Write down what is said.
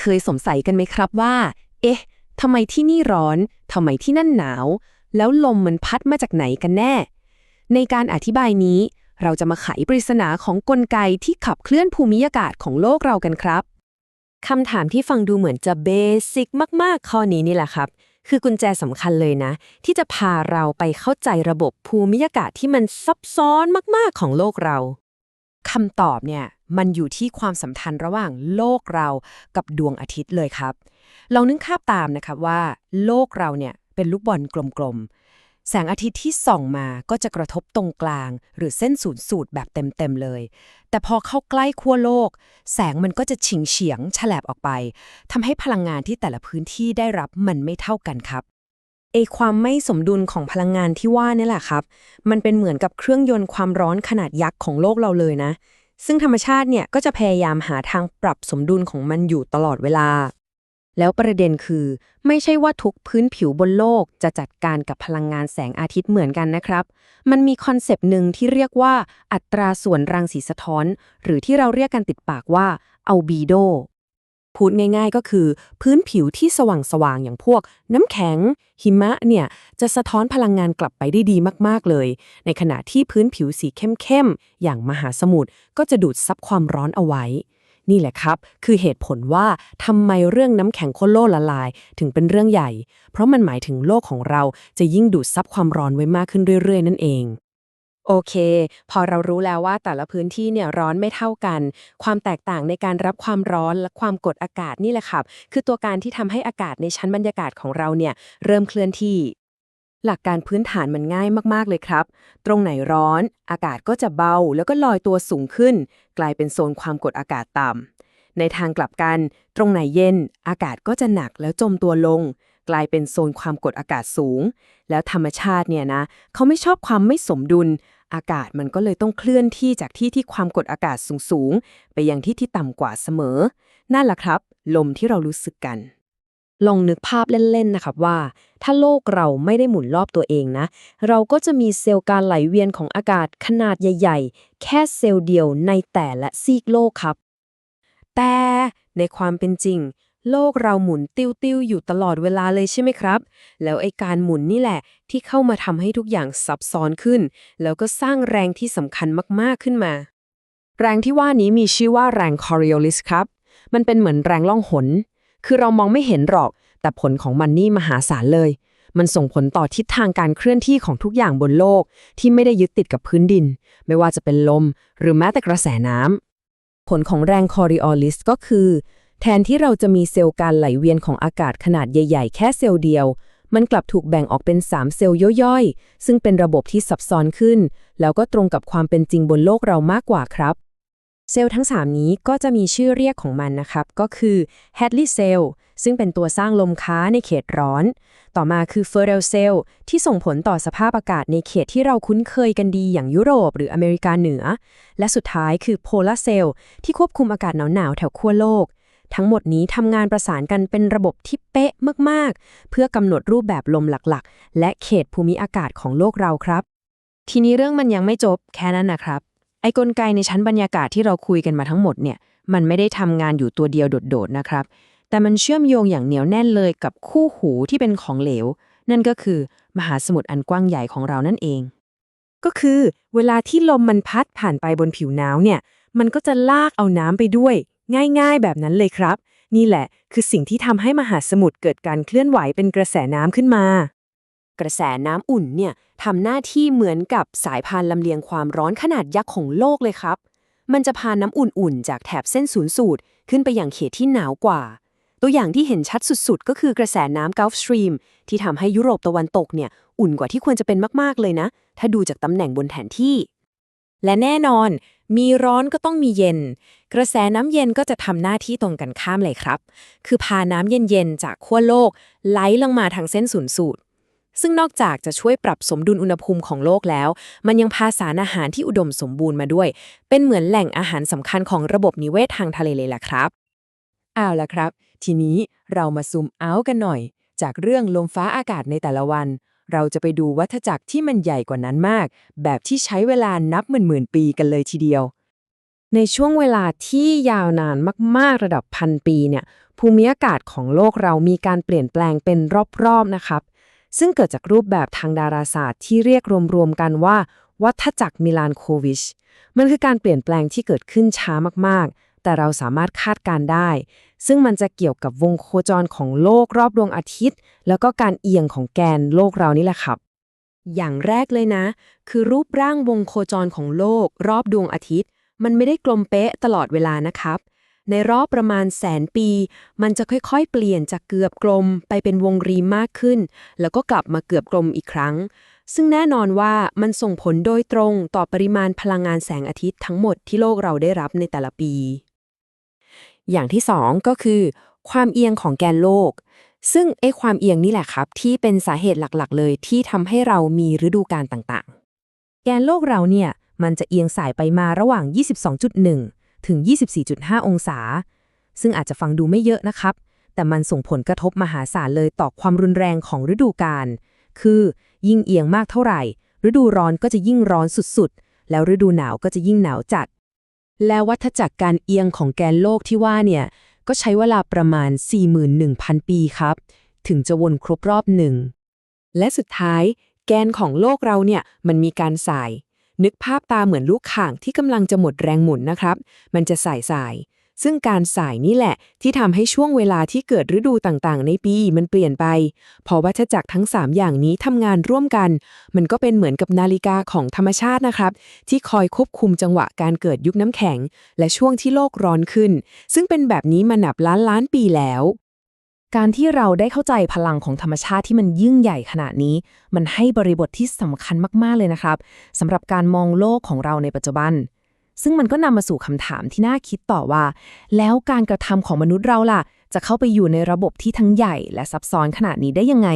เคยสงสัยกันไหมครับว่า เอ๊ะทำไมที่นี่ร้อนทำไมที่นั่นหนาว แล้วลมมันพัดมาจากไหนกันแน่ ในการอธิบายนี้ เราจะมาไขปริศนาของกลไกที่ขับเคลื่อนภูมิอากาศของโลกเรากันครับคำถามที่ฟังดูเหมือนจะเบสิกมาก ๆ ข้อนี้นี่แหละครับ คือกุญแจสำคัญเลยนะ ที่จะพาเราไปเข้าใจระบบภูมิอากาศที่มันซับซ้อนมาก ๆ ของโลกเราคำตอบเนี่ย มันอยู่ที่ความสัมพันธ์ระหว่างโลกเรากับดวงอาทิตย์เลยครับ ลองนึกภาพตามนะครับว่า โลกเราเนี่ยเป็นลูกบอลกลมๆ แสงอาทิตย์ที่ส่องมาก็จะกระทบตรงกลาง หรือเส้นศูนย์สูตรแบบเต็มๆเลย แต่พอเข้าใกล้ขั้วโลก แสงมันก็จะฉิงเฉียง ฉลบออกไปทำให้พลังงานที่แต่ละพื้นที่ได้รับมันไม่เท่ากันครับเอความไม่สมดุลของพลังงานที่ว่านี่แหละครับ มันเป็นเหมือนกับเครื่องยนต์ความร้อนขนาดยักษ์ของโลกเราเลยนะ ซึ่งธรรมชาติเนี่ยก็จะพยายามหาทางปรับสมดุลของมันอยู่ตลอดเวลา แล้วประเด็นคือ ไม่ใช่ว่าทุกพื้นผิวบนโลกจะจัดการกับพลังงานแสงอาทิตย์เหมือนกันนะครับ มันมีคอนเซปต์หนึ่งที่เรียกว่าอัตราส่วนรังสีสะท้อน หรือที่เราเรียกกันติดปากว่าอัลบีโด พูดง่ายๆก็คือ พื้นผิวที่สว่างๆอย่างพวก น้ำแข็ง หิมะเนี่ยจะสะท้อนพลังงานกลับไปได้ดีมากๆเลย ในขณะที่พื้นผิวสีเข้มๆอย่างมหาสมุทรก็จะดูดซับความร้อนเอาไว้ นี่แหละครับ คือเหตุผลว่าทำไมเรื่องน้ำแข็งโคโลละลายถึงเป็นเรื่องใหญ่ เพราะมันหมายถึงโลกของเราจะยิ่งดูดซับความร้อนไว้มากขึ้นเรื่อยๆ นั่นเอง โอเค พอเรารู้แล้วว่าแต่ละพื้นที่เนี่ยร้อนไม่เท่ากัน ความแตกต่างในการรับความร้อนและความกดอากาศนี่แหละครับ คือตัวการที่ทำให้อากาศในชั้นบรรยากาศของเราเนี่ยเริ่มเคลื่อนที่ หลักการพื้นฐานมันง่ายมาก ๆ เลยครับ ตรงไหนร้อน อากาศก็จะเบาแล้วก็ลอยตัวสูงขึ้น กลายเป็นโซนความกดอากาศต่ำในทางกลับกัน ตรงไหนเย็น อากาศก็จะหนักแล้วจมตัวลง กลายเป็นโซนความกดอากาศสูง แล้วธรรมชาติเนี่ยนะเขาไม่ชอบความไม่สมดุล อากาศมันก็เลยต้องเคลื่อนที่จากที่ที่ความกดอากาศสูงๆ ไปยังที่ที่ต่ำกว่าเสมอ นั่นแหละครับ ลมที่เรารู้สึกกัน ลองนึกภาพเล่นๆนะครับว่า ถ้าโลกเราไม่ได้หมุนรอบตัวเองนะ เราก็จะมีเซลล์การไหลเวียนของอากาศขนาดใหญ่ ๆ แค่เซลล์เดียวในแต่ละซีกโลกครับ แต่ในความเป็นจริง โลกเราหมุนติ้วๆอยู่ตลอดเวลาเลยใช่ไหมครับ แล้วไอการหมุนนี่แหละ ที่เข้ามาทำให้ทุกอย่างซับซ้อนขึ้น แล้วก็สร้างแรงที่สำคัญมากๆขึ้นมา แรงที่ว่านี้มีชื่อว่าแรง Coriolis ครับ มันเป็นเหมือนแรงล่องหน คือเรามองไม่เห็นหรอก แต่ผลของมันนี่มหาศาลเลย มันส่งผลต่อทิศทางการเคลื่อนที่ของทุกอย่างบนโลก ที่ไม่ได้ยึดติดกับพื้นดิน ไม่ว่าจะเป็นลม หรือแม้แต่กระแสน้ำผลของแรง Coriolis ก็คือ แทนที่เราจะมีเซลล์การไหลเวียนของอากาศขนาดใหญ่ ๆ แค่เซลล์เดียว มันกลับถูกแบ่งออกเป็น 3 เซลล์ย่อยๆ ซึ่งเป็นระบบที่ซับซ้อนขึ้น แล้วก็ตรงกับความเป็นจริงบนโลกเรามากกว่าครับ เซลล์ทั้ง 3 นี้ก็จะมีชื่อเรียกของมันนะครับ ก็คือ Hadley Cell ซึ่งเป็นตัวสร้างลมค้าในเขตร้อน ต่อมาคือ Ferrel Cell ที่ส่งผลต่อสภาพอากาศในเขตที่เราคุ้นเคยกันดีอย่างยุโรปหรืออเมริกาเหนือ และสุดท้ายคือ Polar Cell ที่ควบคุมอากาศหนาวๆแถวขั้วโลก ทั้งหมดนี้ทำงานประสานกันเป็นระบบที่เป๊ะมากๆ เพื่อกำหนดรูปแบบลมหลักๆ และเขตภูมิอากาศของโลกเราครับ ทีนี้เรื่องมันยังไม่จบแค่นั้นนะครับ ไอ้กลไกในชั้นบรรยากาศที่เราคุยกันมาทั้งหมดเนี่ย มันไม่ได้ทำงานอยู่ตัวเดียวโดดๆนะครับ แต่มันเชื่อมโยงอย่างเหนียวแน่นเลยกับคู่หูที่เป็นของเหลว นั่นก็คือมหาสมุทรอันกว้างใหญ่ของเรานั่นเอง ก็คือ เวลาที่ลมมันพัดผ่านไปบนผิวน้ำเนี่ย มันก็จะลากเอาน้ำไปด้วย ง่ายๆ แบบนั้นเลยครับ นี่แหละ คือสิ่งที่ทำให้มหาสมุทรเกิดการเคลื่อนไหวเป็นกระแสน้ำขึ้นมา กระแสน้ำอุ่นเนี่ยทำหน้าที่เหมือนกับสายพานลำเลียงความร้อนขนาดยักษ์ของโลกเลยครับ มันจะพาน้ำอุ่นๆ จากแถบเส้นศูนย์สูตร ขึ้นไปยังเขตที่หนาวกว่า ตัวอย่างที่เห็นชัดสุดๆ ก็คือกระแสน้ำ Gulf Stream ที่ทำให้ยุโรปตะวันตกเนี่ยอุ่นกว่าที่ควรจะเป็นมากๆเลยนะ ถ้าดูจากตำแหน่งบนแผนที่ และแน่นอน มีร้อนก็ต้องมีเย็น กระแสน้ำเย็นก็จะทำหน้าที่ตรงกันข้ามเลยครับ คือพาน้ำเย็นๆ จากขั้วโลกไหลลงมาทางเส้นศูนย์สูตร ซึ่งนอกจากจะช่วยปรับสมดุลอุณหภูมิของโลกแล้ว มันยังพาสารอาหารที่อุดมสมบูรณ์มาด้วย เป็นเหมือนแหล่งอาหารสำคัญของระบบนิเวศทางทะเลเลยล่ะครับเอาละครับ ทีนี้เรามาซูมเอาท์กันหน่อย จากเรื่องลมฟ้าอากาศในแต่ละวัน เราจะไปดูวัฏจักรที่มันใหญ่กว่านั้นมาก แบบที่ใช้เวลานับหมื่นๆปีกันเลยทีเดียว ในช่วงเวลาที่ยาวนานมากๆระดับพันปีเนี่ยภูมิอากาศของโลกเรามีการเปลี่ยนแปลงเป็นรอบๆนะครับ ซึ่งเกิดจากรูปแบบทางดาราศาสตร์ที่เรียกรวมๆกันว่า วัฏจักรมิลานโควิช มันคือการเปลี่ยนแปลงที่เกิดขึ้นช้ามากๆ แต่เราสามารถคาดการได้ ซึ่งมันจะเกี่ยวกับวงโคจรของโลกรอบดวงอาทิตย์ แล้วก็การเอียงของแกนโลกเรานี่แหละครับอย่างแรกเลยนะ คือรูปร่างวงโคจรของโลกรอบดวงอาทิตย์ มันไม่ได้กลมเป๊ะตลอดเวลานะครับ ในรอบประมาณแสนปี มันจะค่อยๆ เปลี่ยนจากเกือบกลมไปเป็นวงรีมากขึ้น แล้วก็กลับมาเกือบกลมอีกครั้ง ซึ่งแน่นอนว่ามันส่งผลโดยตรงต่อปริมาณพลังงานแสงอาทิตย์ทั้งหมดที่โลกเราได้รับในแต่ละปี อย่างที่สองก็คือ ความเอียงของแกนโลกซึ่งไอ้ความเอียงนี่แหละครับ ที่เป็นสาเหตุหลักๆ เลยที่ทำให้เรามีฤดูกาลต่างๆ แกนโลกเราเนี่ย มันจะเอียงสายไปมาระหว่าง 22.1 ถึง 24.5 องศา ซึ่งอาจจะฟังดูไม่เยอะนะครับ แต่มันส่งผลกระทบมหาศาลเลยต่อความรุนแรงของฤดูกาล คือยิ่งเอียงมากเท่าไหร่ ฤดูร้อนก็จะยิ่งร้อนสุดๆ แล้วฤดูหนาวก็จะยิ่งหนาวจัด แล้ววัฏจักรการเอียงของแกนโลกที่ว่าเนี่ย ก็ใช้เวลาประมาณ 41,000 ปีครับ ถึงจะวนครบรอบหนึ่ง และสุดท้ายแกนของโลกเราเนี่ยมันมีการสาย นึกภาพตาเหมือนลูกข่างที่กำลังจะหมดแรงหมุนนะครับ มันจะสายสายๆซึ่งการสายนี่แหละ ที่ทำให้ช่วงเวลาที่เกิดฤดูต่างๆ ในปีมันเปลี่ยนไป พอวัฏจักรทั้ง 3 อย่างนี้ทำงานร่วมกัน มันก็เป็นเหมือนกับนาฬิกาของธรรมชาตินะครับ ที่คอยควบคุมจังหวะการเกิดยุคน้ำแข็ง และช่วงที่โลกร้อนขึ้น ซึ่งเป็นแบบนี้มานับล้านล้านปีแล้ว การที่เราได้เข้าใจพลังของธรรมชาติที่มันยิ่งใหญ่ขนาดนี้ มันให้บริบทที่สำคัญมาก ๆ เลยนะครับสำหรับการมองโลกของเราในปัจจุบัน ซึ่งมันก็นำมาสู่คำถามที่น่าคิดต่อว่า แล้วการกระทำของมนุษย์เราล่ะ จะเข้าไปอยู่ในระบบที่ทั้งใหญ่ และซับซ้อนขนาดนี้ได้ยังไง